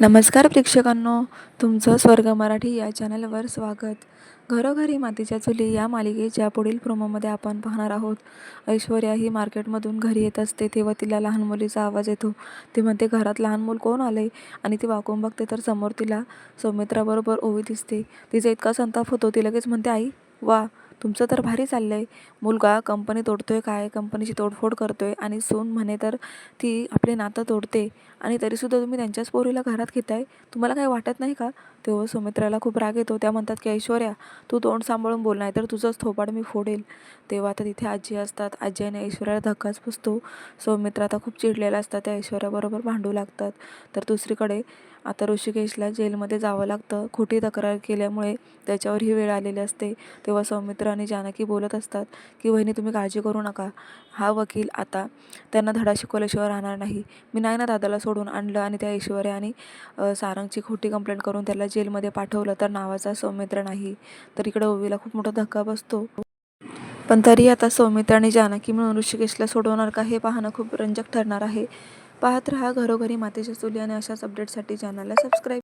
नमस्कार प्रेक्षकांनो तुमचं स्वर्ग मराठी या चॅनलवर स्वागत. घरोघरी मातीच्या चुली या मालिकेच्या पुढील प्रोमोमध्ये आपण पाहणार आहोत. ऐश्वर्या ही मार्केटमधून घरी येत असते तेव्हा तिला लहान मुलीचा आवाज येतो. ती म्हणते घरात लहान मूल कोण आले आणि ती वाकून बघते तर समोर तिला सौमित्राबरोबर ओवी दिसते. तिचा इतका संताप होतो ती लगेच म्हणते आई वा तुमचं तर भारी चाललं आहे मुलगा कंपनी तोडतोय काय? कंपनीची तोडफोड करतोय आणि सून म्हणे तर ती आपले नातं तोडते आणि तरीसुद्धा तुम्ही त्यांच्याच पोरीला घरात घेताय? तुम्हाला काही वाटत नाही का? तेव्हा सुमित्राला खूप राग येतो. त्या म्हणतात की ऐश्वर्या तू तोंड सांभाळून बोल नाही तर तुझंच थोपाड मी फोडेल. तेव्हा आता तिथे आजी असतात. आजी आणि ऐश्वर्याला धक्काच बसतो. सौमित्र आता खूप चिडलेला असतात. त्या ऐश्वर्याबरोबर भांडू लागतात. तर दुसरीकडे आता ऋषिकेशला जेलमध्ये जावं लागतं. खोटी तक्रार केल्यामुळे त्याच्यावर ही वेळ आलेली असते. तेव्हा सौमित्र आणि जानकी बोलत असतात की वहिनी तुम्ही काळजी करू नका. हा वकील आता त्यांना धडा शिकवल्याशिवाय राहणार नाही. मी नाही ना दादाला सोडून आणलं आणि त्या ऐश्वर्या आणि सारंगची खोटी कंप्लेंट करून त्याला जेलमध्ये पाठवलं तर नावाचा सौमित्र नाही. तर इकडे ओवीला खूप मोठा धक्का बसतो. पण तरी आता सौमित्र आणि जानकी मिळून ऋषिकेशला सोडवणार का हे पाहणं खूप रंजक ठरणार आहे. पाहत रहा घरोघरी मातेच्या चुली आणि अशाच अपडेटसाठी चॅनलला सबस्क्राईब